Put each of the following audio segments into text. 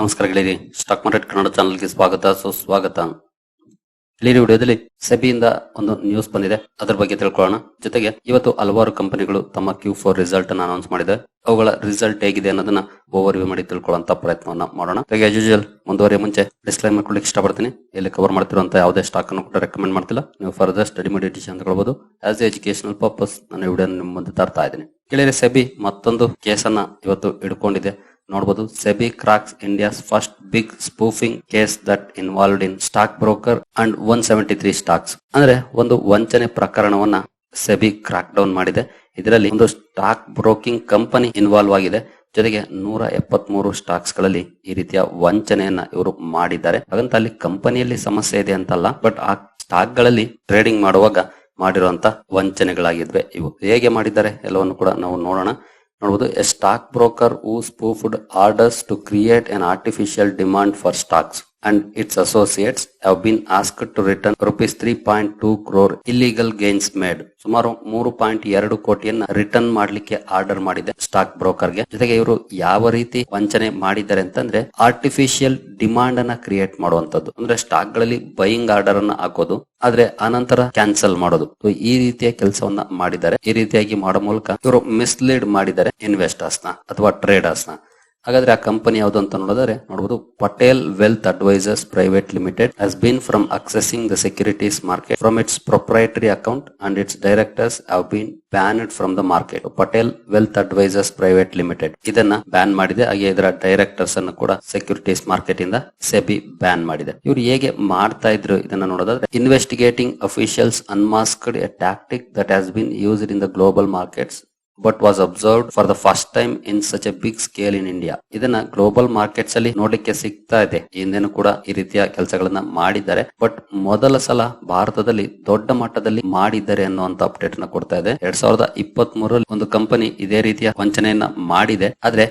ನಮಸ್ಕಾರ ಗೆಳೆಯರಿ. Stock market Kannada ಚಾನಲ್ಗೆ ಸ್ವಾಗತ. ಸುಸ್ವಾಗತ. ಗೆಳೆಯರಿ, ವಿಡಿಯೋದಲ್ಲಿ ಸೆಬಿಯಿಂದ ಒಂದು ನ್ಯೂಸ್ ಬಂದಿದೆ. ಅದರ ಬಗ್ಗೆ ತಿಳ್ಕೊಳ್ಳೋಣ. ಜೊತೆಗೆ ಇವತ್ತು ಹಲವಾರು ಕಂಪನಿಗಳು ತಮ್ಮ ಕ್ಯೂ ಫೋರ್ ರಿಸಲ್ಟ್ ಅನ್ನು ಅನೌನ್ಸ್ ಮಾಡಿದೆ. ಅವುಗಳ ರಿಸಲ್ಟ್ ಹೇಗಿದೆ ಅನ್ನೋದನ್ನ ಓವರ್ ವ್ಯೂ ಮಾಡಿ ತಿಳ್ಕೊಳ್ಳುವಂತ ಪ್ರಯತ್ನವನ್ನ ಮಾಡೋಣ. ಹಾಗೆ ಯೂಶುವಲ್ ಮುಂದುವರಿಯ ಮುಂಚೆ ಡಿಸ್ಕ್ಲೈಮರ್ ಮಾಡ್ಕೊಳ್ಳಿ ಇಷ್ಟಪಡ್ತೀನಿ. ಇಲ್ಲಿ ಕವರ್ ಮಾಡ್ತಿರುವಂತ ಯಾವುದೇ ಸ್ಟಾಕ್ ಅನ್ನು ಕೂಡ ರೆಕಮೆಂಡ್ ಮಾಡ್ತಿಲ್ಲ. ನೀವು ಫರ್ದರ್ ಸ್ಟಡಿ ಮಾಡಿ ಡಿಸಿಷನ್ ತಗೊಳ್ಬಹುದು ಆಸ್ ಎಜುಕೇಶನಲ್ ಪರ್ಪಸ್ ನಾನು ವಿಡಿಯೋ ನಿಮ್ಮ ಮುಂದೆ ತರ್ತಾ ಇದ್ದೀನಿ. ಸೆಬಿ ಮತ್ತೊಂದು ಕೇಸನ್ನ ಇವತ್ತು ಹಿಡ್ಕೊಂಡಿದೆ. ನೋಡಬಹುದು SEBI cracks India's first big spoofing case that involved in stock broker and one seventy three stocks ಅಂದ್ರೆ ಒಂದು ವಂಚನೆ ಪ್ರಕರಣವನ್ನ ಸೆಬಿ ಕ್ರಾಕ್ ಡೌನ್ ಮಾಡಿದೆ. ಇದರಲ್ಲಿ ಒಂದು ಸ್ಟಾಕ್ ಬ್ರೋಕಿಂಗ್ ಕಂಪನಿ ಇನ್ವಾಲ್ವ್ ಆಗಿದೆ. ಜೊತೆಗೆ ನೂರ ಎಪ್ಪತ್ತ್ ಮೂರು ಸ್ಟಾಕ್ಸ್ಗಳಲ್ಲಿ ಈ ರೀತಿಯ ವಂಚನೆಯನ್ನ ಇವರು ಮಾಡಿದ್ದಾರೆ. ಹಾಗಂತ ಅಲ್ಲಿ ಕಂಪನಿಯಲ್ಲಿ ಸಮಸ್ಯೆ ಇದೆ ಅಂತಲ್ಲ ಬಟ್ ಆ ಸ್ಟಾಕ್ಗಳಲ್ಲಿ ಟ್ರೇಡಿಂಗ್ ಮಾಡುವಾಗ ಮಾಡಿರುವಂತ ವಂಚನೆಗಳಾಗಿದ್ವೆ ಇವು. ಹೇಗೆ ಮಾಡಿದ್ದಾರೆ ಎಲ್ಲವನ್ನು ಕೂಡ ನಾವು ನೋಡೋಣ. ನೋಡಬಹುದು a stock broker who spoofed orders to create an artificial demand for stocks and its associates have been asked to return rupees three point two crore illegal gains made ಸುಮಾರು ಮೂರು ಪಾಯಿಂಟ್ ಎರಡು ಕೋಟಿಯನ್ನ ರಿಟರ್ನ್ ಮಾಡ್ಲಿಕ್ಕೆ order ಮಾಡಿದೆ stock ಬ್ರೋಕರ್ಗೆ ಜೊತೆಗೆ ಇವರು ಯಾವ ರೀತಿ ವಂಚನೆ ಮಾಡಿದ್ದಾರೆ ಅಂತಂದ್ರೆ ಆರ್ಟಿಫಿಷಿಯಲ್ ಡಿಮಾಂಡ್ ಅನ್ನ ಕ್ರಿಯೇಟ್ ಮಾಡುವಂತದ್ದು ಅಂದ್ರೆ ಸ್ಟಾಕ್ಗಳಲ್ಲಿ ಬೈಯಿಂಗ್ ಆರ್ಡರ್ ಅನ್ನ ಹಾಕೋದು, ಆದ್ರೆ ಅನಂತರ ಕ್ಯಾನ್ಸಲ್ ಮಾಡೋದು. ಈ ರೀತಿಯ ಕೆಲಸವನ್ನ ಮಾಡಿದ್ದಾರೆ. ಈ ರೀತಿಯಾಗಿ ಮಾಡೋ ಮೂಲಕ ಇವರು ಮಿಸ್ಲೀಡ್ ಮಾಡಿದ್ದಾರೆ ಇನ್ವೆಸ್ಟರ್ಸ್ನ ಅಥವಾ ಟ್ರೇಡರ್ಸ್ನ. ಹಾಗಾದ್ರೆ ಆ ಕಂಪನಿ ಯಾವುದು ಅಂತ ನೋಡಿದ್ರೆ ನೋಡಬಹುದು Patel wealth advisors private limited has been from accessing the securities market from its proprietary account and its directors have been banned from the market Patel wealth advisors private limited ಇದನ್ನ ban ಮಾಡಿದೆ. ಹಾಗೆ ಇದರ directors ಅನ್ನು ಕೂಡ securities market ಇಂದ SEBI ban ಮಾಡಿದೆ. ಇವರು ಹೇಗೆ ಮಾಡ್ತಾ ಇದ್ರು ಇದನ್ನ ನೋಡೋದಾದ್ರೆ investigating officials unmasked a tactic that has been used in the global markets but was observed for the first time in such a big scale in India ಇದನ್ನ global markets ಅಲ್ಲಿ ನೋಡ್ಲಿಕ್ಕೆ ಸಿಗ್ತಾ ಇದೆ. ಹಿಂದೆನೂ ಕೂಡ ಈ ರೀತಿಯ ಕೆಲಸಗಳನ್ನ ಮಾಡಿದ್ದಾರೆ. ಬಟ್ ಮೊದಲ ಸಲ ಭಾರತದಲ್ಲಿ ದೊಡ್ಡ ಮಟ್ಟದಲ್ಲಿ ಮಾಡಿದ್ದಾರೆ ಅನ್ನುವಂತ ಅಪ್ಡೇಟ್ನ ಕೊಡ್ತಾ ಇದೆ. ಎರಡ್ ಸಾವಿರದ ಇಪ್ಪತ್ತ್ ಮೂರಲ್ಲಿ ಒಂದು ಕಂಪನಿ ಇದೇ ರೀತಿಯ ವಂಚನೆಯನ್ನ ಮಾಡಿದೆ. ಆದ್ರೆ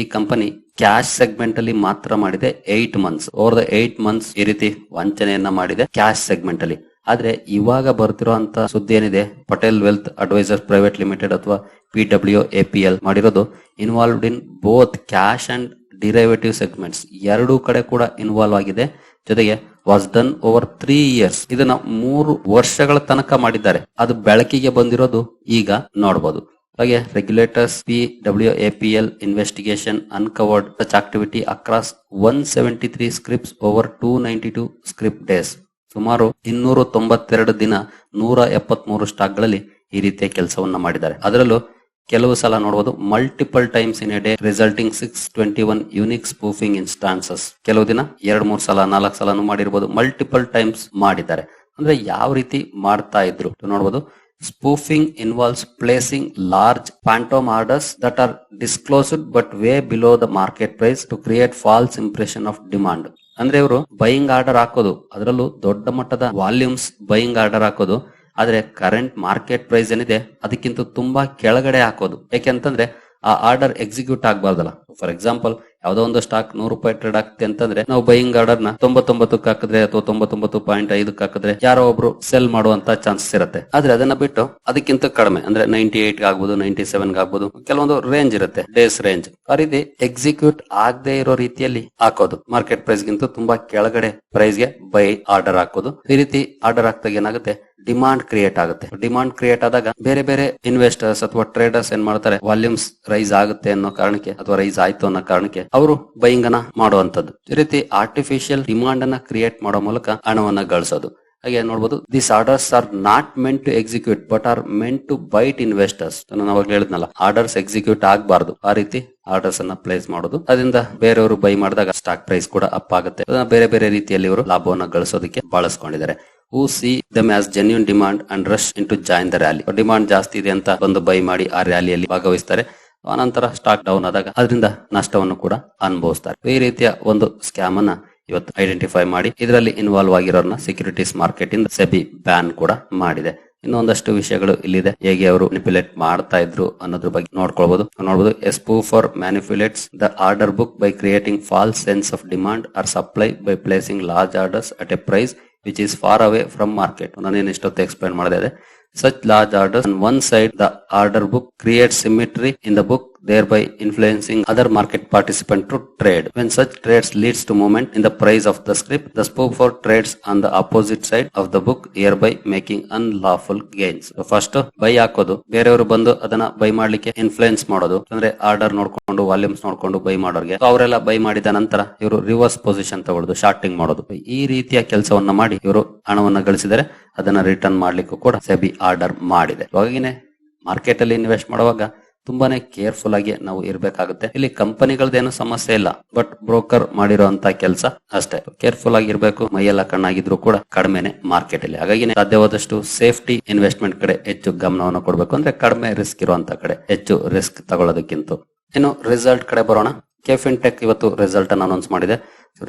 ಈ ಕಂಪನಿ ಕ್ಯಾಶ್ ಸೆಗ್ಮೆಂಟ್ ಅಲ್ಲಿ ಮಾತ್ರ ಮಾಡಿದೆ. Eight months over the eight months ಈ ರೀತಿ ವಂಚನೆಯನ್ನ ಮಾಡಿದೆ ಕ್ಯಾಶ್ ಸೆಗ್ಮೆಂಟ್ ಅಲ್ಲಿ. ಆದ್ರೆ ಇವಾಗ ಬರ್ತಿರುವಂತ ಸುದ್ದಿ ಏನಿದೆ? Patel wealth adviser private limited ಅಥವಾ P W A P L ಮಾಡಿರೋದು. Involved in both cash and derivative segments ಎರಡೂ ಕಡೆ ಕೂಡ ಇನ್ವಾಲ್ವ್ ಆಗಿದೆ. ಜೊತೆಗೆ was done over three years ಇದನ್ನ ಮೂರು ವರ್ಷಗಳ ತನಕ ಮಾಡಿದ್ದಾರೆ. ಅದು ಬೆಳಕಿಗೆ ಬಂದಿರೋದು ಈಗ ನೋಡಬಹುದು ಹಾಗೆ regulators P W A P L investigation uncovered such activity across one seventy three scripts over two ninety two script days ಸುಮಾರು ಇನ್ನೂರ ತೊಂಬತ್ತೆರಡು ದಿನ ನೂರ ಎಪ್ಪತ್ಮೂರು ಸ್ಟಾಕ್ಗಳಲ್ಲಿ ಈ ರೀತಿಯ ಕೆಲಸವನ್ನ ಮಾಡಿದ್ದಾರೆ. ಅದರಲ್ಲೂ ಕೆಲವು ಸಲ ನೋಡಬಹುದು multiple times in a day resulting six twenty one unique spoofing instances ಕೆಲವು ದಿನ ಎರಡ್, ಮೂರ್ ಸಲ, ನಾಲ್ಕು ಸಲನು ಮಾಡಿರ್ಬೋದು ಮಲ್ಟಿಪಲ್ ಟೈಮ್ಸ್ ಮಾಡಿದ್ದಾರೆ. ಅಂದ್ರೆ ಯಾವ ರೀತಿ ಮಾಡ್ತಾ ಇದ್ರು? ನೋಡಬಹುದು spoofing involves placing large phantom orders that are disclosed but way below the market price to create false impression of demand ಅಂದ್ರೆ ಇವರು ಬೈಯಿಂಗ್ ಆರ್ಡರ್ ಹಾಕೋದು, ಅದರಲ್ಲೂ ದೊಡ್ಡ ಮಟ್ಟದ ವಾಲ್ಯೂಮ್ಸ್ ಬೈಯಿಂಗ್ ಆರ್ಡರ್ ಹಾಕೋದು ಆದ್ರೆ ಕರೆಂಟ್ ಮಾರ್ಕೆಟ್ ಪ್ರೈಸ್ ಏನಿದೆ, ಅದಕ್ಕಿಂತ ತುಂಬಾ ಕೆಳಗಡೆ ಹಾಕೋದು. ಯಾಕೆಂತಂದ್ರೆ ಆ ಆರ್ಡರ್ ಎಕ್ಸಿಕ್ಯೂಟ್ ಆಗಬಾರ್ದಲ್ಲ. ಫಾರ್ ಎಕ್ಸಾಂಪಲ್ ಯಾವ್ದೋ ಒಂದು ಸ್ಟಾಕ್ ನೂರು ರೂಪಾಯಿ ಟ್ರೇಡ್ ಆಗ್ತಿದೆ ಅಂತಂದ್ರೆ, ನಾವು ಬೈಯಿಂಗ್ ಆರ್ಡರ್ನ ತೊಂಬತ್ತೊಂಬತ್ತಕ್ಕೆ ಹಾಕಿದ್ರೆ ಅಥವಾ ತೊಂಬತ್ತೊಂಬತ್ತು ಪಾಯಿಂಟ್ ಐದಕ್ಕೆ ಹಾಕಿದ್ರೆ, ಯಾರೋ ಒಬ್ರು ಸೆಲ್ ಮಾಡುವಂತ ಚಾನ್ಸಸ್ ಇರುತ್ತೆ. ಆದ್ರೆ ಅದನ್ನ ಬಿಟ್ಟು ಅದಕ್ಕಿಂತ ಕಡಿಮೆ, ಅಂದ್ರೆ ನೈಂಟಿ ಏಟ್ ಆಗ್ಬೋದು ನೈಂಟಿ ಸೆವೆನ್ ಆಗ್ಬೋದು, ಕೆಲವೊಂದು ರೇಂಜ್ ಇರುತ್ತೆ ಡೇಸ್ ರೇಂಜ್ ಆ ರೀತಿ ಎಕ್ಸಿಕ್ಯೂಟ್ ಆಗದೆ ಇರೋ ರೀತಿಯಲ್ಲಿ ಹಾಕೋದು. ಮಾರ್ಕೆಟ್ ಪ್ರೈಸ್ ಗಿಂತ ತುಂಬಾ ಕೆಳಗಡೆ ಪ್ರೈಸ್ಗೆ ಬೈ ಆರ್ಡರ್ ಹಾಕೋದು. ಈ ರೀತಿ ಆರ್ಡರ್ ಹಾಕ್ದಾಗ ಏನಾಗುತ್ತೆ? ಡಿಮಾಂಡ್ ಕ್ರಿಯೇಟ್ ಆಗುತ್ತೆ. ಡಿಮಾಂಡ್ ಕ್ರಿಯೇಟ್ ಆದಾಗ ಬೇರೆ ಬೇರೆ ಇನ್ವೆಸ್ಟರ್ಸ್ ಅಥವಾ ಟ್ರೇಡರ್ಸ್ ಏನ್ ಮಾಡ್ತಾರೆ? ವಾಲ್ಯೂಮ್ಸ್ ರೈಸ್ ಆಗುತ್ತೆ ಅನ್ನೋ ಕಾರಣಕ್ಕೆ ಅಥವಾ ರೈಸ್ ಆಯ್ತು ಅನ್ನೋ ಕಾರಣಕ್ಕೆ ಅವರು ಬೈಯಿಂಗ್ ಅನ್ನ ಮಾಡುವಂತದ್ದು ಈ ರೀತಿ ಆರ್ಟಿಫಿಷಿಯಲ್ ಡಿಮಾಂಡ್ ಅನ್ನ ಕ್ರಿಯೇಟ್ ಮಾಡೋ ಮೂಲಕ ಹಣವನ್ನ ಗಳಿಸೋದು. ಹಾಗೆ ನೋಡಬಹುದು this orders are not meant to execute but are meant to bait investors ನಾನು ಅವಾಗ ಹೇಳಿದ್ನಲ್ಲ ಆರ್ಡರ್ಸ್ ಎಕ್ಸಿಕ್ಯೂಟ್ ಆಗಬಾರ್ದು. ಆ ರೀತಿ ಆರ್ಡರ್ಸ್ ಅನ್ನ ಪ್ಲೇಸ್ ಮಾಡೋದು. ಅದರಿಂದ ಬೇರೆಯವರು ಬೈ ಮಾಡಿದಾಗ ಸ್ಟಾಕ್ ಪ್ರೈಸ್ ಕೂಡ ಅಪ್ ಆಗುತ್ತೆ. ಬೇರೆ ಬೇರೆ ರೀತಿಯಲ್ಲಿ ಇವರು ಲಾಭವನ್ನು ಗಳಿಸೋದಕ್ಕೆ ಬಳಸ್ಕೊಂಡಿದ್ದಾರೆ. See them as genuine demand and rush in to join the rally demand ಜಾಸ್ತಿ ಇದೆ ಅಂತ ಬಂದು ಬೈ ಮಾಡಿ ಆ ರ್ಯಾಲಿಯಲ್ಲಿ ಭಾಗವಹಿಸ್ತಾರೆ. ಆನಂತರ ಸ್ಟಾಕ್ ಡೌನ್ ಆದಾಗ ಅದರಿಂದ ನಷ್ಟವನ್ನು ಕೂಡ ಅನುಭವಿಸ್ತಾರೆ. ಈ ರೀತಿಯ ಒಂದು ಸ್ಕ್ಯಾಮ್ ಅನ್ನ ಇವತ್ತು ಐಡೆಂಟಿಫೈ ಮಾಡಿ ಇದರಲ್ಲಿ ಇನ್ವಾಲ್ವ್ ಆಗಿರೋರ್ನ ಸೆಕ್ಯೂರಿಟೀಸ್ ಮಾರ್ಕೆಟ್ ಇಂದ ಸೆಬಿ ಬ್ಯಾನ್ ಕೂಡ ಮಾಡಿದೆ. ಇನ್ನೊಂದಷ್ಟು ವಿಷಯಗಳು ಇಲ್ಲಿದೆ. ಹೇಗೆ ಅವರು ಮ್ಯಾನಿಪುಲೇಟ್ ಮಾಡ್ತಾ ಇದ್ರು ಅನ್ನೋದ್ರ ಬಗ್ಗೆ ನೋಡ್ಕೊಳ್ಬಹುದು ನೋಡಬಹುದು spoofer manipulates the order book by creating false sense of demand or supply by placing large orders at a price which is far away from market. ನಾನೇನು ಇಷ್ಟೊತ್ತು ಎಕ್ಸ್ಪ್ಲೈನ್ ಮಾಡಿದೆ large orders on one side the order book creates symmetry in the book thereby influencing other market participant to trade. When such trades leads to movement in the price of the script, the spook for trades on the opposite side of the book, hereby making unlawful gains. First buy ಹಾಕೋದು ಬೇರೆಯವರು ಬಂದು ಅದನ್ನ by ಮಾಡ್ಲಿಕ್ಕೆ influence ಮಾಡೋದು ಅಂದ್ರೆ order ನೋಡ್ಕೊಂಡು volumes ನೋಡ್ಕೊಂಡು by ಮಾಡೋರಿಗೆ ಅವರೆಲ್ಲ ಬೈ ಮಾಡಿದ ನಂತರ ಇವರು ರಿವರ್ಸ್ ಪೊಸಿಷನ್ ತಗೊಳ್ಳೋದು ಶಾರ್ಟಿಂಗ್ ಮಾಡೋದು ಈ ರೀತಿಯ ಕೆಲಸವನ್ನ ಮಾಡಿ ಇವರು ಹಣವನ್ನ ಗಳಿಸಿದರೆ ಅದನ್ನ ರಿಟರ್ನ್ ಮಾಡ್ಲಿಕ್ಕೂ ಕೂಡ ಸೆಬಿ ಆರ್ಡರ್ ಮಾಡಿದೆ ಹಾಗೇನೆ ಮಾರ್ಕೆಟ್ ಅಲ್ಲಿ ಇನ್ವೆಸ್ಟ್ ಮಾಡುವಾಗ ತುಂಬಾನೇ ಕೇರ್ಫುಲ್ ಆಗಿ ನಾವು ಇರ್ಬೇಕಾಗುತ್ತೆ. ಇಲ್ಲಿ ಕಂಪನಿಗಳದ್ದೇನು ಸಮಸ್ಯೆ ಇಲ್ಲ. ಬಟ್ ಬ್ರೋಕರ್ ಮಾಡಿರುವಂತ ಕೆಲಸ ಅಷ್ಟೇ. ಕೇರ್ಫುಲ್ ಆಗಿರ್ಬೇಕು ಮೈಯೆಲ್ಲ ಕಣ್ಣಾಗಿದ್ರು ಕೂಡ ಕಡಿಮೆನೆ ಮಾರ್ಕೆಟ್ ಅಲ್ಲಿ. ಹಾಗಾಗಿ ಸಾಧ್ಯವಾದಷ್ಟು ಸೇಫ್ಟಿ ಇನ್ವೆಸ್ಟ್ಮೆಂಟ್ ಕಡೆ ಹೆಚ್ಚು ಗಮನವನ್ನು ಕೊಡಬೇಕು. ಅಂದ್ರೆ ಕಡಿಮೆ ರಿಸ್ಕ್ ಇರುವಂತ ಕಡೆ ಹೆಚ್ಚು ರಿಸ್ಕ್ ತಗೊಳ್ಳೋದಕ್ಕಿಂತ. ಇನ್ನು ರಿಸಲ್ಟ್ ಕಡೆ ಬರೋಣ. ಕೆಫಿನ್ ಟೆಕ್ ಇವತ್ತು ರಿಸಲ್ಟ್ ಅನ್ನು ಅನೌನ್ಸ್ ಮಾಡಿದೆ.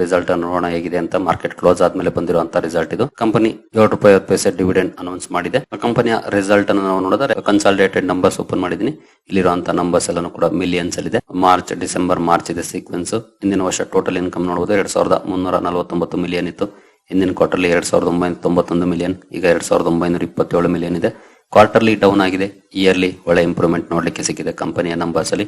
ರಿಸಲ್ಟ್ ನೋಡೋಣ ಹೇಗಿದೆ ಅಂತ ಮಾರ್ಕೆಟ್ ಕ್ಲೋಸ್ ಆದ್ಮೇಲೆ ಬಂದಿರುವಂತ ರಿಸಲ್ಟ್ ಇದು. ಕಂಪನಿ ಏಳು ರೂಪಾಯಿ ಪೈಸೆ ಡಿವಿಡೆಂಡ್ ಅನೌನ್ಸ್ ಮಾಡಿದೆ. ಕಂಪನಿಯ ರಿಸಲ್ಟ್ ಅನ್ನು ನಾವು ನೋಡಿದ್ರೆ ಕನ್ಸಾಲಿಡೇಟೆಡ್ ನಂಬರ್ಸ್ ಓಪನ್ ಮಾಡಿದೀನಿ ಇಲ್ಲಿರುವಂತಹ ನಂಬರ್ಸ್ ಎಲ್ಲಾನು ಕೂಡ ಮಿಲಿಯನ್ಸ್ ಅಲ್ಲಿ ಇದೆ ಮಾರ್ಚ್ ಡಿಸೆಂಬರ್ ಮಾರ್ಚ್ ಇದೆ ಸೀಕ್ವೆನ್ಸ್ ಹಿಂದಿನ ವರ್ಷ ಟೋಟಲ್ ಇನ್ಕಮ್ ನೋಡಬಹುದು ಎರಡ್ ಸಾವಿರದ ಮುನ್ನೂರ ನಲವತ್ತೊಂಬತ್ತು ಮಿಲಿಯನ್ ಇತ್ತು. ಹಿಂದಿನ ಕ್ವಾರ್ಟರ್ಲಿ ಎರಡ್ ಸಾವಿರದ ಒಂಬೈನೂರ ತೊಂಬತ್ತೊಂದು ಮಿಲಿಯನ್ ಈಗ ಎರಡ್ ಸಾವಿರದ ಒಂಬೈನೂರ ಇಪ್ಪತ್ತೇಳು ಮಿಲಿಯನ್ ಇದೆ. ಕ್ವಾರ್ಟರ್ಲಿ ಡೌನ್ ಆಗಿದೆ. ಇಯರ್ಲಿ ಒಳ್ಳೆ ಇಂಪ್ರೂವ್ಮೆಂಟ್ ನೋಡ್ಲಿಕ್ಕೆ ಸಿಕ್ಕಿದೆ ಕಂಪನಿಯ ನಂಬರ್ಸ್ ಅಲ್ಲಿ.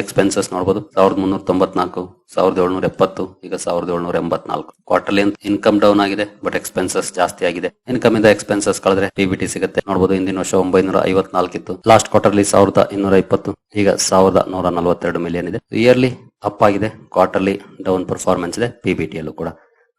ಎಕ್ಸ್ಪೆನ್ಸಸ್ ನೋಡಬಹುದು ಸಾವಿರದ ಮುನ್ನೂರ ತೊಂಬತ್ನಾಲ್ಕು ಸಾವಿರದ ಏಳ್ನೂರ ಎಪ್ಪತ್ತು ಈಗ ಸಾವಿರದ ಏಳ್ನೂರ ಎಂಬತ್ನಾಲ್ಕು ಕ್ವಾರ್ಟರ್ಲಿ ಇನ್ಕಮ್ ಡೌನ್ ಆಗಿದೆ ಬಟ್ ಎಕ್ಸ್ಪೆನ್ಸಸ್ ಜಾಸ್ತಿ ಆಗಿದೆ. ಇನ್ಕಮ್ ಇಂದ ಎಕ್ಸ್ಪೆನ್ಸಸ್ ಕಳೆದ್ರೆ ಪಿಬಿಟಿ ಸಿಗುತ್ತೆ. ನೋಡಬಹುದು ಹಿಂದಿನ ವರ್ಷ ಒಂಬೈನೂರ ಐವತ್ನಾಲ್ಕು ಇತ್ತು ಲಾಸ್ಟ್ ಕ್ವಾರ್ಟರ್ಲಿ ಸಾವಿರದ ಇನ್ನೂರ ಇಪ್ಪತ್ತು ಈಗ ಸಾವಿರದ ನೂರ ನಲವತ್ತೆರಡು ಮಿಲಿಯನ್ ಇದೆ. ಇಯರ್ಲಿ ಅಪ್ ಆಗಿದೆ ಕ್ವಾರ್ಟರ್ಲಿ ಡೌನ್ ಪರ್ಫಾರ್ಮೆನ್ಸ್ ಇದೆ ಪಿಬಿಟಿ ಅಲ್ಲೂ ಕೂಡ.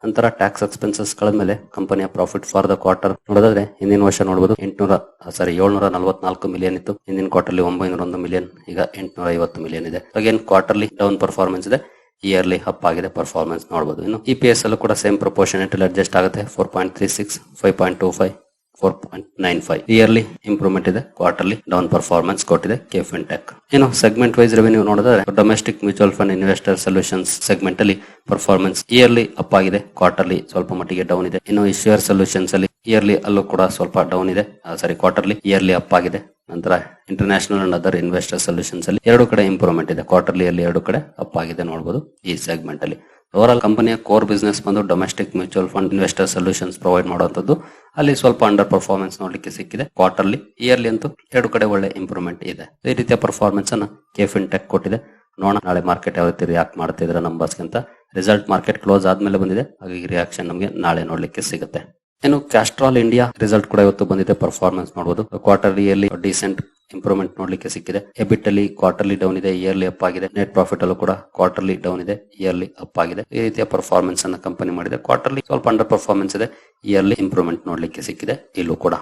ನಂತರ ಟ್ಯಾಕ್ಸ್ ಎಕ್ಸ್ಪೆನ್ಸಸ್ ಮೇಲೆ ಕಂಪನಿಯ ಪ್ರಾಫಿಟ್ ಫಾರ್ ದ ಕ್ವಾರ್ಟರ್ ನೋಡೋದಾದ್ರೆ ಹಿಂದಿನ ವರ್ಷ ನೋಡಬಹುದು ಎಂಟುನೂರ ಸಾರಿ ಏಳ್ನೂರ ನಲವತ್ನಾಲ್ಕು ಮಿಲಿಯನ್ ಇತ್ತು. ಹಿಂದಿನ ಕ್ವಾರ್ಟರ್ಲಿ ಒಂಬೈನೂರ ಒಂದು ಮಿಲಿಯನ್ ಈಗ ಎಂಟುನೂರ ಐವತ್ತು ಮಿಲಿಯನ್ ಇದೆ. ಅಗೇನ್ ಕ್ವಾರ್ಟರ್ಲಿ ಡೌನ್ ಪರ್ಫಾರ್ಮೆನ್ಸ್ ಇದೆ ಇಯರ್ಲಿ ಅಪ್ ಆಗಿದೆ ಪರ್ಫಾರ್ಮೆನ್ಸ್ ನೋಡಬಹುದು ಇನ್ನು ಇ ಪಿ ಎಸ್ ಅಲ್ಲೂ ಕೂಡ ಸೇಮ್ ಪ್ರಪೋರ್ಷನೇಟ್ ಅಡ್ಜಸ್ಟ್ ಆಗುತ್ತೆ four point three six five point two five four point nine five yearly improvement ಇದೆ ಕ್ವಾರ್ಟರ್ಲಿ ಡೌನ್ ಪರ್ಫಾರ್ಮೆನ್ಸ್ ಕೊಟ್ಟಿದೆ ಕೆಫಿನ್ ಟೆಕ್ ಇನ್ನು ಸೆಗ್ಮೆಂಟ್ ವೈಸ್ ರೆವೆನ್ಯೂ ನೋಡಿದ್ರೆ domestic mutual fund investor solutions segment ಅಲ್ಲಿ performance yearly up ಆಗಿದೆ quarterly ಸ್ವಲ್ಪ ಮಟ್ಟಿಗೆ down ಇದೆ. ಇನ್ನು ಇಶ್ಯೂರ್ ಸೊಲ್ಯೂಷನ್ಸ್ ಅಲ್ಲಿ ಇಯರ್ಲಿ ಅಲ್ಲೂ ಕೂಡ ಸ್ವಲ್ಪ ಡೌನ್ ಇದೆ ಸಾರಿ ಕ್ವಾರ್ಟರ್ಲಿ ಇಯರ್ಲಿ ಅಪ್ ಆಗಿದೆ. ನಂತರ international and other investor solutions ಅಲ್ಲಿ ಎರಡು ಕಡೆ ಇಂಪ್ರೂವ್ಮೆಂಟ್ ಇದೆ ಕ್ವಾರ್ಟರ್ಲಿ ಅಲ್ಲಿ ಎರಡು ಕಡೆ ಅಪ್ ಆಗಿದೆ ನೋಡಬಹುದು ಈ ಸೆಗ್ಮೆಂಟ್ ಅಲ್ಲಿ. ಓವರ್ ಆಲ್ ಕಂಪನಿಯ ಕೋರ್ ಬಿಸ್ನೆಸ್ ಬಂದು domestic mutual fund investor solutions provide ಮಾಡುವಂತದ್ದು ಅಲ್ಲಿ ಸ್ವಲ್ಪ ಅಂಡರ್ ಪರ್ಫಾರ್ಮೆನ್ಸ್ ನೋಡ್ಲಿಕ್ಕೆ ಸಿಕ್ಕಿದೆ. ಕ್ವಾರ್ಟರ್ಲಿ ಇಯರ್ಲಿ ಅಂತೂ ಎರಡು ಕಡೆ ಒಳ್ಳೆ ಇಂಪ್ರೂವ್ಮೆಂಟ್ ಇದೆ. ಈ ರೀತಿಯ ಪರ್ಫಾರ್ಮೆನ್ಸ್ ಅನ್ನ ಕೆಫಿನ್ ಟೆಕ್ ಕೊಟ್ಟಿದೆ. ನೋಡೋಣ, ನಾಳೆ ಮಾರ್ಕೆಟ್ ಯಾವ ರೀತಿ ರಿಯಾಕ್ಟ್ ಮಾಡ್ತಿದ್ರೆ ನಂಬರ್ಸ್ ಗಿಂತ ರಿಸಲ್ಟ್ ಮಾರ್ಕೆಟ್ ಕ್ಲೋಸ್ ಆದ್ಮೇಲೆ ಬಂದಿದೆ. ಹಾಗಾಗಿ ರಿಯಾಕ್ಷನ್ ನಮಗೆ ನಾಳೆ ನೋಡ್ಲಿಕ್ಕೆ ಸಿಗುತ್ತೆ. ಇನ್ನು ಕ್ಯಾಸ್ಟ್ರಾಲ್ ಇಂಡಿಯಾ ರಿಸಲ್ಟ್ ಕೂಡ ಇವತ್ತು ಬಂದಿದೆ. ಪರ್ಫಾರ್ಮೆನ್ಸ್ ನೋಡಬಹುದು ಕ್ವಾರ್ಟರ್ಲಿಯಲ್ಲಿ ಡಿಸೆಂಟ್ ಇಂಪ್ರೂವ್ಮೆಂಟ್ ನೋಡ್ಲಿಕ್ಕೆ ಸಿಕ್ಕಿದೆ. ಎಬಿಟ್ ಅಲ್ಲಿ ಕ್ವಾರ್ಟರ್ಲಿ ಡೌನ್ ಇದೆ ಇಯರ್ಲಿ ಅಪ್ ಆಗಿದೆ. ನೆಟ್ ಪ್ರಾಫಿಟ್ ಅಲ್ಲೂ ಕೂಡ ಕ್ವಾರ್ಟರ್ಲಿ ಡೌನ್ ಇದೆ ಇಯರ್ಲಿ ಅಪ್ ಆಗಿದೆ. ಈ ರೀತಿಯ ಪರ್ಫಾರ್ಮೆನ್ಸ್ ಅನ್ನ ಕಂಪನಿ ಮಾಡಿದೆ. ಕ್ವಾರ್ಟರ್ಲಿ ಸ್ವಲ್ಪ ಅಂಡರ್ ಪರ್ಫಾರ್ಮೆನ್ಸ್ ಇದೆ ಇಯರ್ಲಿ ಇಂಪ್ರೂವ್ಮೆಂಟ್ ನೋಡ್ಲಿಕ್ಕೆ ಸಿಕ್ಕಿದೆ ಇಲ್ಲೂ ಕೂಡ.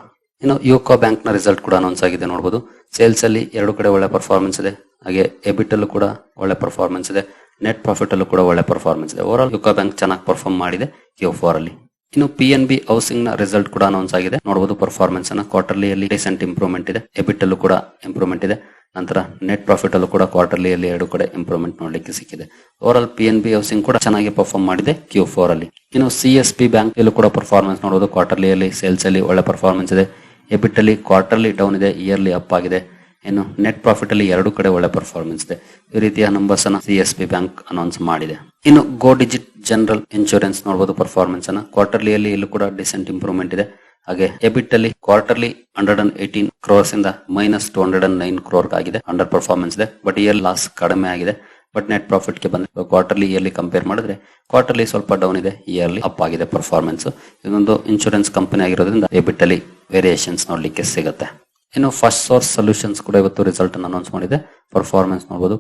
ಇನ್ನು ಯುಕೋ ಬ್ಯಾಂಕ್ನ ರಿಸಲ್ಟ್ ಕೂಡ ಅನೌನ್ಸ್ ಆಗಿದೆ ನೋಡಬಹುದು ಸೇಲ್ಸ್ ಅಲ್ಲಿ ಎರಡು ಕಡೆ ಒಳ್ಳೆ ಪರ್ಫಾರ್ಮೆನ್ಸ್ ಇದೆ. ಹಾಗೆ ಎಬಿಟ್ ಅಲ್ಲೂ ಕೂಡ ಒಳ್ಳೆ ಪರ್ಫಾರ್ಮೆನ್ಸ್ ಇದೆ. ನೆಟ್ ಪ್ರಾಫಿಟ್ ಅಲ್ಲೂ ಕೂಡ ಒಳ್ಳೆ ಪರ್ಫಾರ್ಮೆನ್ಸ್ ಇದೆ. ಓವರ್ ಆಲ್ ಯುಕೋ ಬ್ಯಾಂಕ್ ಚೆನ್ನಾಗಿ ಪರ್ಫಾರ್ಮ್ ಮಾಡಿದೆ ಕ್ಯೂ ಫೋರ್ ಅಲ್ಲಿ. ಇನ್ನು ಪಿ ಎನ್ ಬಿ ಹೌಸಿಂಗ್ನ ರಿಸಲ್ಟ್ ಕೂಡ ಅನೌನ್ಸ್ ಆಗಿದೆ. ನೋಡಬಹುದು ಪರ್ಫಾರ್ಮೆನ್ಸ್ ಅನ್ನ ಕ್ವಾರ್ಟರ್ಲಿ ಅಲ್ಲಿ ರೀಸೆಂಟ್ ಇಂಪ್ರೂವ್ಮೆಂಟ್ ಇದೆ. ಎಬಿಟ್ ಅಲ್ಲೂ ಕೂಡ ಇಂಪ್ರೂವ್ಮೆಂಟ್ ಇದೆ. ನಂತರ ನೆಟ್ ಪ್ರಾಫಿಟ್ ಅಲ್ಲೂ ಕೂಡ ಕ್ವಾರ್ಟರ್ಲಿ ಅಲ್ಲಿ ಎರಡು ಕಡೆ ಇಂಪ್ರೂವ್ಮೆಂಟ್ ನೋಡಲಿಕ್ಕೆ ಸಿಕ್ಕಿದೆ. Over all P N B housing ಕೂಡ ಚೆನ್ನಾಗಿ ಪರ್ಫಾರ್ಮ್ ಮಾಡಿದೆ ಕ್ಯೂ ಫೋರ್ ಅಲ್ಲಿ. ಇನ್ನು ಸಿ ಎಸ್ ಪಿ ಬ್ಯಾಂಕ್ ಅಲ್ಲೂ ಕೂಡ ಪರ್ಫಾರ್ಮೆನ್ಸ್ ನೋಡಬಹುದು ಕ್ವಾರ್ಟರ್ಲಿ ಅಲ್ಲಿ ಸೇಲ್ಸ್ ಅಲ್ಲಿ ಒಳ್ಳೆ ಪರ್ಫಾರ್ಮೆನ್ಸ್ ಇದೆ. ಎಬಿಟ್ ಅಲ್ಲಿ ಕ್ವಾರ್ಟರ್ಲಿ ಡೌನ್ ಇದೆ ಇಯರ್ಲಿ ಅಪ್ ಆಗಿದೆ. ಇನ್ನು ನೆಟ್ ಪ್ರಾಫಿಟ್ ಅಲ್ಲಿ ಎರಡು ಕಡೆ ಒಳ್ಳೆ ಪರ್ಫಾರ್ಮೆನ್ಸ್ ಇದೆ. ಈ ರೀತಿಯ ನಂಬರ್ಸ್ ಅನ್ನ C S B bank announce ಮಾಡಿದೆ. ಇನ್ನು ಗೋ ಡಿಜಿಟ್ ಜನರಲ್ ಇನ್ಶೂರೆನ್ಸ್ ನೋಡಬಹುದು ಪರ್ಫಾರ್ಮೆನ್ಸ್ ಅನ್ನ. ಕ್ವಾರ್ಟರ್ಲಿ ಅಲ್ಲಿ ಇಲ್ಲೂ ಕೂಡ ಡಿಸೆಂಟ್ ಇಂಪ್ರೂವ್ಮೆಂಟ್ ಇದೆ. ಹಾಗೆ ಎಬಿಟ್ ಅಲ್ಲಿ quarterly hundred and eighteen crores ಇಂದ minus two hundred and nine crore ಆಗಿದೆ. ಅಂಡರ್ ಪರ್ಫಾರ್ಮೆನ್ಸ್ ಇದೆ. ಬಟ್ ಇಯರ್ ಲಾಸ್ ಕಡಿಮೆ ಆಗಿದೆ. ಬಟ್ ನೆಟ್ ಪ್ರಾಫಿಟ್ಗೆ ಬಂದ ಕ್ವಾರ್ಟರ್ಲಿ ಇಯರ್ಲಿ ಕಂಪೇರ್ ಮಾಡಿದ್ರೆ ಕ್ವಾರ್ಟರ್ಲಿ ಸ್ವಲ್ಪ ಡೌನ್ ಇದೆ. ಇಯರ್ಲಿ ಅಪ್ ಆಗಿದೆ ಪರ್ಫಾರ್ಮೆನ್ಸ್ ಇದೊಂದು ಇನ್ಶೂರೆನ್ಸ್ ಕಂಪನಿ ಆಗಿರೋದ್ರಿಂದ ಎಬಿಟ್ ಅಲ್ಲಿ ವೇರಿಯೇಷನ್ಸ್ ನೋಡ್ಲಿಕ್ಕೆ ಸಿಗುತ್ತೆ. ಇನ್ನು ಫಸ್ಟ್ ಸೋರ್ಸ್ ಸೊಲ್ಯೂಷನ್ಸ್ ಕೂಡ ಇವತ್ತು ರಿಸಲ್ಟ್ ಅನ್ನು ಅನೌನ್ಸ್ ಮಾಡಿದೆ. ಪರ್ಫಾರ್ಮೆನ್ಸ್ ನೋಡಬಹುದು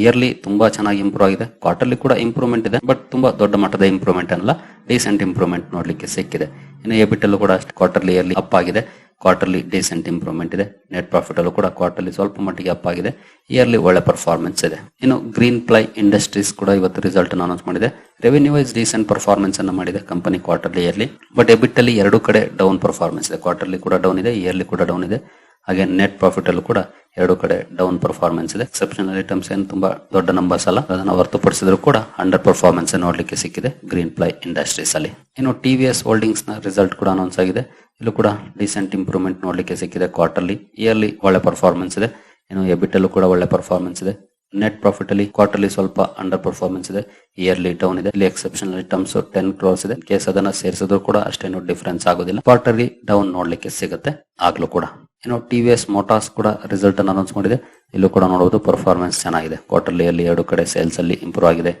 ಇಯರ್ಲಿ ತುಂಬಾ ಚೆನ್ನಾಗಿ ಇಂಪ್ರೂವ್ ಆಗಿದೆ. ಕ್ವಾರ್ಟರ್ಲಿ ಕೂಡ ಇಂಪ್ರೂವ್ಮೆಂಟ್ ಇದೆ. ಬಟ್ ತುಂಬಾ ದೊಡ್ಡ ಮಟ್ಟದ ಇಂಪ್ರೂವ್ಮೆಂಟ್ ಅಲ್ಲ ರೀಸೆಂಟ್ ಇಂಪ್ರೂವ್ಮೆಂಟ್ ನೋಡ್ಲಿಕ್ಕೆ ಸಿಕ್ಕಿದೆ. ಇನ್ನು ಎಬಿಟಲ್ಲೂ ಕೂಡ ಅಷ್ಟು ಕ್ವಾರ್ಟರ್ಲಿ ಇಯರ್ಲಿ ಅಪ್ ಆಗಿದೆ. ಕ್ವಾರ್ಟರ್ಲಿ ಡಿಸೆಂಟ್ ಇಂಪ್ರೂವ್ಮೆಂಟ್ ಇದೆ. ನೆಟ್ ಪ್ರಾಫಿಟ್ ಅಲ್ಲೂ ಕೂಡ ಕ್ವಾರ್ಟರ್ಲಿ ಸ್ವಲ್ಪ ಮಟ್ಟಿಗೆ ಅಪ್ ಆಗಿದೆ. ಇಯರ್ಲಿ ಒಳ್ಳೆ ಪರ್ಫಾರ್ಮೆನ್ಸ್ ಇದೆ. ಇನ್ನು ಗ್ರೀನ್ ಪ್ಲೈ ಇಂಡಸ್ಟ್ರೀಸ್ ಕೂಡ ಇವತ್ತು ರಿಸಲ್ಟ್ ಅನೌನ್ಸ್ ಮಾಡಿದೆ. ರೆವೆನ್ಯೂ ವೈಸ್ ಡೀಸೆಂಟ್ ಪರ್ಫಾರ್ಮೆನ್ಸ್ ಅನ್ನು ಮಾಡಿದೆ company quarterly yearly but EBIT ಅಲ್ಲಿ ಎರಡು ಕಡೆ ಡೌನ್ ಪರ್ಫಾರ್ಮೆನ್ಸ್ ಇದೆ. ಕ್ವಾರ್ಟರ್ಲಿ ಕೂಡ ಡೌನ್ ಇದೆ ಇಯರ್ಲಿ ಕೂಡ ಡೌನ್ ಇದೆ. ಹಾಗೆ ನೆಟ್ ಪ್ರಾಫಿಟ್ ಅಲ್ಲೂ ಕೂಡ ಎರಡು ಕಡೆ ಡೌನ್ ಪರ್ಫಾರ್ಮೆನ್ಸ್ ಇದೆ. ಎಕ್ಸೆಪ್ಷನಲ್ ಐಟಮ್ಸ್ ಏನು ತುಂಬಾ ದೊಡ್ಡ ನಂಬರ್ಸ್ ಅಲ್ಲ. ಅದನ್ನು ಹೊರತುಪಡಿಸಿದ್ರು ಕೂಡ ಅಂಡರ್ ಪರ್ಫಾರ್ಮೆನ್ಸ್ ನೋಡಲಿಕ್ಕೆ ಸಿಕ್ಕಿದೆ ಗ್ರೀನ್ ಪ್ಲೈ ಇಂಡಸ್ಟ್ರೀಸ್ ಅಲ್ಲಿ. ಇನ್ನು ಟಿ ವಿ ಎಸ್ ಹೋಲ್ಡಿಂಗ್ಸ್ನ ರಿಸಲ್ಟ್ ಕೂಡ ಅನೌನ್ಸ್ ಆಗಿದೆ. ಇಲ್ಲೂ ಕೂಡ ರೀಸೆಂಟ್ ಇಂಪ್ರೂವ್ಮೆಂಟ್ ನೋಡ್ಲಿಕ್ಕೆ ಸಿಕ್ಕಿದೆ ಕ್ವಾರ್ಟರ್ಲಿ ಇಯರ್ಲಿ ಒಳ್ಳೆ ಪರ್ಫಾರ್ಮೆನ್ಸ್ ಇದೆ. ಏನು ಎಬಿಟಲ್ಲೂ ಕೂಡ ಒಳ್ಳೆ ಪರ್ಫಾರ್ಮೆನ್ಸ್ ಇದೆ. ನೆಟ್ ಪ್ರಾಫಿಟ್ ಅಲ್ಲಿ ಕ್ವಾರ್ಟರ್ಲಿ ಸ್ವಲ್ಪ ಅಂಡರ್ ಪರ್ಫಾರ್ಮೆನ್ಸ್ ಇದೆ. ಇಯರ್ಲಿ ಡೌನ್ ಇದೆ. ಇಲ್ಲಿ ಎಕ್ಸೆಪ್ಷನ್ ಐಟಮ್ಸ್ ಟೆನ್ ಕ್ರೋರ್ಸ್ ಇದೆ. ಕೇಸ್ ಅದನ್ನ ಸೇರಿಸಿದ್ರು ಕೂಡ ಅಷ್ಟೇನು ಡಿಫರೆನ್ಸ್ ಆಗೋದಿಲ್ಲ. ಕ್ವಾರ್ಟರ್ಲಿ ಡೌನ್ ನೋಡ್ಲಿಕ್ಕೆ ಸಿಗುತ್ತೆ ಆಗ್ಲೂ ಕೂಡ. ಇನ್ನು ಟಿ ವಿ ಎಸ್ ಮೋಟಾರ್ಸ್ ಕೂಡ ರಿಸಲ್ಟ್ ಅನ್ನು ಅನೌನ್ಸ್ ಮಾಡಿದೆ. ಇಲ್ಲೂ ಕೂಡ ನೋಡಬಹುದು ಪರ್ಫಾರ್ಮೆನ್ಸ್ ಚೆನ್ನಾಗಿದೆ. ಕ್ವಾರ್ಟರ್ಲಿಯಲ್ಲಿ ಎರಡು ಕಡೆ ಸೇಲ್ಸ್ ಅಲ್ಲಿ ಇಂಪ್ರೂವ್ ಆಗಿದೆ.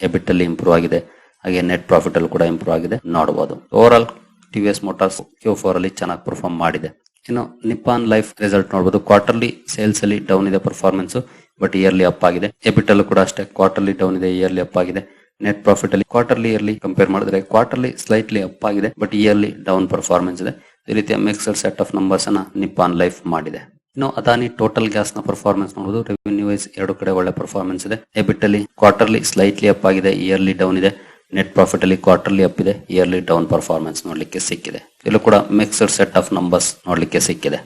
ಎಬಿಟ್ ಅಲ್ಲಿ ಇಂಪ್ರೂವ್ ಆಗಿದೆ. ಹಾಗೆ ನೆಟ್ ಪ್ರಾಫಿಟ್ ಅಲ್ಲಿ ಕೂಡ ಇಂಪ್ರೂವ್ ಆಗಿದೆ. ನೋಡಬಹುದು overall T V S motors Q four ಅಲ್ಲಿ ಚೆನ್ನಾಗಿ ಪರ್ಫಾರ್ಮ್ ಮಾಡಿದೆ. ಇನ್ನು ನಿಪ್ಪಾನ್ ಲೈಫ್ ರಿಸಲ್ಟ್ ನೋಡಬಹುದು ಕ್ವಾರ್ಟರ್ಲಿ ಸೇಲ್ಸ್ ಅಲ್ಲಿ ಡೌನ್ ಇದೆ ಪರ್ಫಾರ್ಮೆನ್ಸ್ ಬಟ್ ಇಯರ್ಲಿ ಅಪ್ ಆಗಿದೆ. ಕ್ಯಾಪಿಟಲ್ ಕೂಡ ಅಷ್ಟೇ ಕ್ವಾರ್ಟರ್ಲಿ ಡೌನ್ ಇದೆ ಇಯರ್ಲಿ ಅಪ್ ಆಗಿದೆ. ನೆಟ್ ಪ್ರಾಫಿಟ್ ಅಲ್ಲಿ ಕ್ವಾರ್ಟರ್ಲಿ ಇಯರ್ಲಿ ಕಂಪೇರ್ ಮಾಡಿದ್ರೆ ಕ್ವಾರ್ಟರ್ಲಿ ಸ್ಲೈಟ್ಲಿ ಅಪ್ ಆಗಿದೆ ಬಟ್ ಇಯರ್ಲಿ ಡೌನ್ ಪರ್ಫಾರ್ಮೆನ್ಸ್ ಇದೆ. ಈ ರೀತಿಯ ಮಿಕ್ಸ್ಡ್ ಸೆಟ್ ಆಫ್ ನಂಬರ್ಸ್ ಅನ್ನ ನಿಪಾನ್ ಲೈಫ್ ಮಾಡಿದೆ. ಇನ್ನು ಅದಾನಿ ಟೋಟಲ್ ಗ್ಯಾಸ್ನ ಪರ್ಫಾರ್ಮೆನ್ಸ್ ನೋಡಬಹುದು ರೆವಿನ್ಯೂ ವೈಸ್ ಎರಡು ಕಡೆ ಒಳ್ಳೆ ಪರ್ಫಾರ್ಮೆನ್ಸ್ ಇದೆ. ಎಬಿಟ್ ಅಲ್ಲಿ ಕ್ವಾರ್ಟರ್ಲಿ ಸ್ಲೈಟ್ಲಿ ಅಪ್ ಆಗಿದೆ ಇಯರ್ಲಿ ಡೌನ್ ಇದೆ. ನೆಟ್ ಪ್ರಾಫಿಟ್ ಅಲ್ಲಿ ಕ್ವಾರ್ಟರ್ಲಿ ಅಪ್ ಇದೆ ಇಯರ್ಲಿ ಡೌನ್ ಪರ್ಫಾರ್ಮೆನ್ಸ್ ನೋಡ್ಲಿಕ್ಕೆ ಸಿಕ್ಕಿದೆ. ಇಲ್ಲೂ ಕೂಡ ಮಿಕ್ಸ್ಡ್ ಸೆಟ್ ಆಫ್ ನಂಬರ್ಸ್ ನೋಡ್ಲಿಕ್ಕೆ ಸಿಕ್ಕಿದೆ.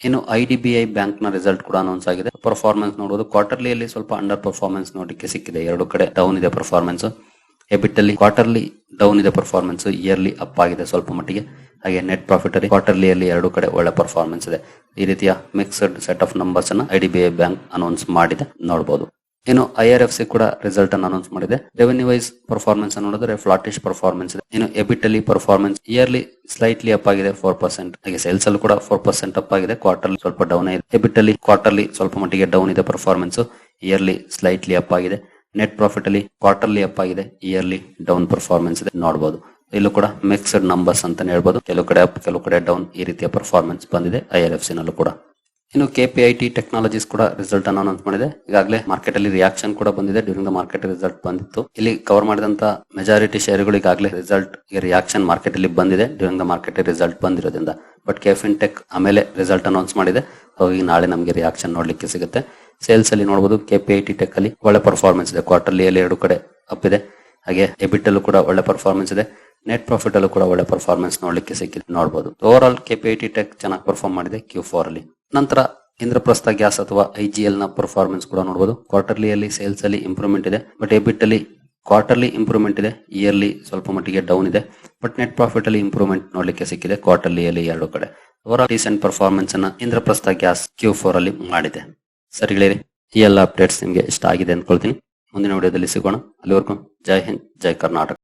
ಇನ್ನು ಐ ಡಿ ಬಿ ಐ ಬ್ಯಾಂಕ್ನ ರಿಸಲ್ಟ್ ಕೂಡ ಅನೌನ್ಸ್ ಆಗಿದೆ. ಪರ್ಫಾರ್ಮೆನ್ಸ್ ನೋಡಬಹುದು ಕ್ವಾರ್ಟರ್ಲಿಯಲ್ಲಿ ಸ್ವಲ್ಪ ಅಂಡರ್ ಪರ್ಫಾರ್ಮೆನ್ಸ್ ನೋಡ್ಲಿಕ್ಕೆ ಸಿಕ್ಕಿದೆ. ಎರಡು ಕಡೆ ಡೌನ್ ಇದೆ ಪರ್ಫಾರ್ಮೆನ್ಸ್ ಎಬಿಟ್ ಅಲ್ಲಿ ಕ್ವಾರ್ಟರ್ಲಿ ಡೌನ್ ಇದೆ ಪರ್ಫಾರ್ಮೆನ್ಸ್ ಇಯರ್ಲಿ ಅಪ್ ಆಗಿದೆ ಸ್ವಲ್ಪ ಮಟ್ಟಿಗೆ. ಹಾಗೆ ನೆಟ್ ಪ್ರಾಫಿಟ್ ಅಲ್ಲಿ ಕ್ವಾರ್ಟರ್ಲಿಯಲ್ಲಿ ಎರಡು ಕಡೆ ಒಳ್ಳೆ ಪರ್ಫಾರ್ಮೆನ್ಸ್ ಇದೆ. ಈ ರೀತಿಯ ಮಿಕ್ಸ್ಡ್ ಸೆಟ್ ಆಫ್ ನಂಬರ್ಸ್ ಅನ್ನ I D B I bank announce ಮಾಡಿದೆ. ನೋಡಬಹುದು ಇನ್ನು ಐ ಸಿ ಕೂಡ ರಿಸಲ್ಟ್ ಅನ್ನು ಅನೌನ್ಸ್ ಮಾಡಿದೆ. ರೆವೆನ್ಯೂ ವೈಸ್ ಪರ್ಫಾರ್ಮೆನ್ಸ್ ನೋಡಿದ್ರೆ ಫ್ಲಾಟಿಶ್ ಪರ್ಫಾರ್ಮೆನ್ಸ್ ಇದೆ. ಇನ್ನು ಎಬಿಟಲಿ ಪರ್ಫಾರ್ಮೆನ್ಸ್ ಇಯರ್ಲಿ ಸ್ಲೈಟ್ಲಿ ಅಪ್ ಆಗಿದೆ ಫೋರ್ ಪರ್ಸೆಂಟ್ ಹಾಗೆ ಸೇಲ್ಸ್ ಅಲ್ಲಿ ಕೂಡ ಫೋರ್ ಪರ್ಸೆಂಟ್ ಅಪ್ ಆಗಿದೆ. ಕ್ವಾರ್ಟರ್ಲಿ ಸ್ವಲ್ಪ ಡೌನ್ ಇದೆ ಎಬಿಟ್ ಅಲ್ಲಿ ಕ್ವಾರ್ಟರ್ಲಿ ಸ್ವಲ್ಪ ಮಟ್ಟಿಗೆ ಡೌನ್ ಇದೆ ಪರ್ಫಾರ್ಮೆನ್ಸ್ ಇಯರ್ಲಿ ಸ್ಲೈಟ್ಲಿ ಅಪ್ ಆಗಿದೆ. ನೆಟ್ ಪ್ರಾಫಿಟ್ ಅಲ್ಲಿ ಕ್ವಾರ್ಟರ್ಲಿ ಅಪ್ ಆಗಿದೆ. ಇಯರ್ಲಿ ಡೌನ್ ಪರ್ಫಾರ್ಮೆನ್ಸ್ ಇದೆ. ನೋಡಬಹುದು ಇಲ್ಲೂ ಕೂಡ ಮಿಕ್ಸ್ಡ್ ನಂಬರ್ಸ್ ಅಂತಾನೆ ಹೇಳ್ಬೋದು. ಕೆಲವು ಕಡೆ ಅಪ್ ಕೆಲವು ಕಡೆ ಡೌನ್ ಈ ರೀತಿಯ ಪರ್ಫಾರ್ಮೆನ್ಸ್ ಬಂದಿದೆ. ಐ ಆರ್ ಎಫ್ ಸಿ ನಲ್ಲೂ ಕೂಡ. ಇನ್ನು K P I T technologies ಕೂಡ ರಿಸಲ್ಟ್ ಅನ್ನು ಅನೌನ್ಸ್ ಮಾಡಿದೆ. ಈಗಾಗಲೇ ಮಾರ್ಕೆಟ್ ಅಲ್ಲಿ ರಿಯಾಕ್ಷನ್ ಕೂಡ ಬಂದಿದೆ. ಡ್ಯೂರಿಂಗ್ ದ ಮಾರ್ಕೆಟ್ ರಿಸಲ್ಟ್ ಬಂದಿತ್ತು. ಇಲ್ಲಿ ಕವರ್ ಮಾಡಿದಂತ ಮೆಜಾರಿಟಿ ಶೇರ್ಗಳು ಈಗಾಗಲೇ ರಿಸಲ್ಟ್ ರಿಯಾಕ್ಷನ್ ಮಾರ್ಕೆಟ್ ಅಲ್ಲಿ ಬಂದಿದೆ. ಡ್ಯೂರಿಂಗ್ ದ ಮಾರ್ಕೆಟ್ ರಿಸಲ್ಟ್ ಬಂದಿರೋದ್ರಿಂದ. ಬಟ್ ಕೆಫಿನ್ ಟೆಕ್ ಆಮೇಲೆ ರಿಸಲ್ಟ್ ಅನೌನ್ಸ್ ಮಾಡಿದೆ. ಹೋಗಿ ನಾಳೆ ನಮಗೆ ರಿಯಾಕ್ಷನ್ ನೋಡ್ಲಿಕ್ಕೆ ಸಿಗುತ್ತೆ. ಸೇಲ್ಸ್ ಅಲ್ಲಿ ನೋಡಬಹುದು ಕೆಪಿಐಟಿ ಟೆಕ್ ಅಲ್ಲಿ ಒಳ್ಳೆ ಪರ್ಫಾರ್ಮೆನ್ಸ್ ಇದೆ. ಕ್ವಾರ್ಟರ್ಲಿ ಅಲ್ಲಿ ಎರಡು ಕಡೆ ಅಪ್ ಇದೆ. ಹಾಗೆ ಎಬಿಟ್ ಅಲ್ಲೂ ಕೂಡ ಒಳ್ಳೆ ಪರ್ಫಾರ್ಮೆನ್ಸ್ ಇದೆ. ನೆಟ್ ಪ್ರಾಫಿಟ್ ಅಲ್ಲೂ ಕೂಡ ಒಳ್ಳೆ ಪರ್ಫಾರ್ಮೆನ್ಸ್ ನೋಡ್ಲಿಕ್ಕೆ ಸಿಕ್ಕಿದೆ. ನೋಡಬಹುದು ಓವರ್ ಆಲ್ ಕೆಪಿಐಟಿ ಟೆಕ್ ಚೆನ್ನಾಗಿ ಪರ್ಫಾರ್ಮ್ ಮಾಡಿದೆ ಕ್ಯೂ ಫೋರ್ ಅಲ್ಲಿ. ನಂತರ ಇಂದ್ರಪ್ರಸ್ಥ ಗ್ಯಾಸ್ ಅಥವಾ ಐ ಜಿ ಎಲ್ನ ಪರ್ಫಾರ್ಮೆನ್ಸ್ ಕೂಡ ನೋಡಬಹುದು ಕ್ವಾರ್ಟರ್ಲಿ ಅಲ್ಲಿ ಸೇಲ್ಸ್ ಅಲ್ಲಿ ಇಂಪ್ರೂವ್ಮೆಂಟ್ ಇದೆ. ಬಟ್ ಎಬಿಟ್ ಅಲ್ಲಿ ಕ್ವಾರ್ಟರ್ಲಿ ಇಂಪ್ರೂವ್ಮೆಂಟ್ ಇದೆ. ಇಯರ್ಲಿ ಸ್ವಲ್ಪ ಮಟ್ಟಿಗೆ ಡೌನ್ ಇದೆ. ಬಟ್ ನೆಟ್ ಪ್ರಾಫಿಟ್ ಅಲ್ಲಿ ಇಂಪ್ರೂವ್ಮೆಂಟ್ ನೋಡ್ಲಿಕ್ಕೆ ಸಿಕ್ಕಿದೆ ಕ್ವಾರ್ಟರ್ಲಿ ಅಲ್ಲಿ ಎರಡು ಕಡೆ. ಓವರ್ ಆಲ್ ರೀಸೆಂಟ್ ಪರ್ಫಾರ್ಮೆನ್ಸ್ ಅನ್ನ ಇಂದ್ರಪ್ರಸ್ಥ ಗ್ಯಾಸ್ ಕ್ಯೂ ಫೋರ್ ಅಲ್ಲಿ ಮಾಡಿದೆ. ಸರಿ ಗೆಳೆಯರಿ, ಈ ಎಲ್ಲ ಅಪ್ಡೇಟ್ಸ್ ನಿಮಗೆ ಇಷ್ಟ ಆಗಿದೆ ಅಂದ್ಕೊಳ್ತೀನಿ ಮುಂದಿನ ವಿಡಿಯೋದಲ್ಲಿ ಸಿಗೋಣ. ಅಲ್ಲಿವರೆಗೂ ಜೈ ಹಿಂದ್, ಜೈ ಕರ್ನಾಟಕ.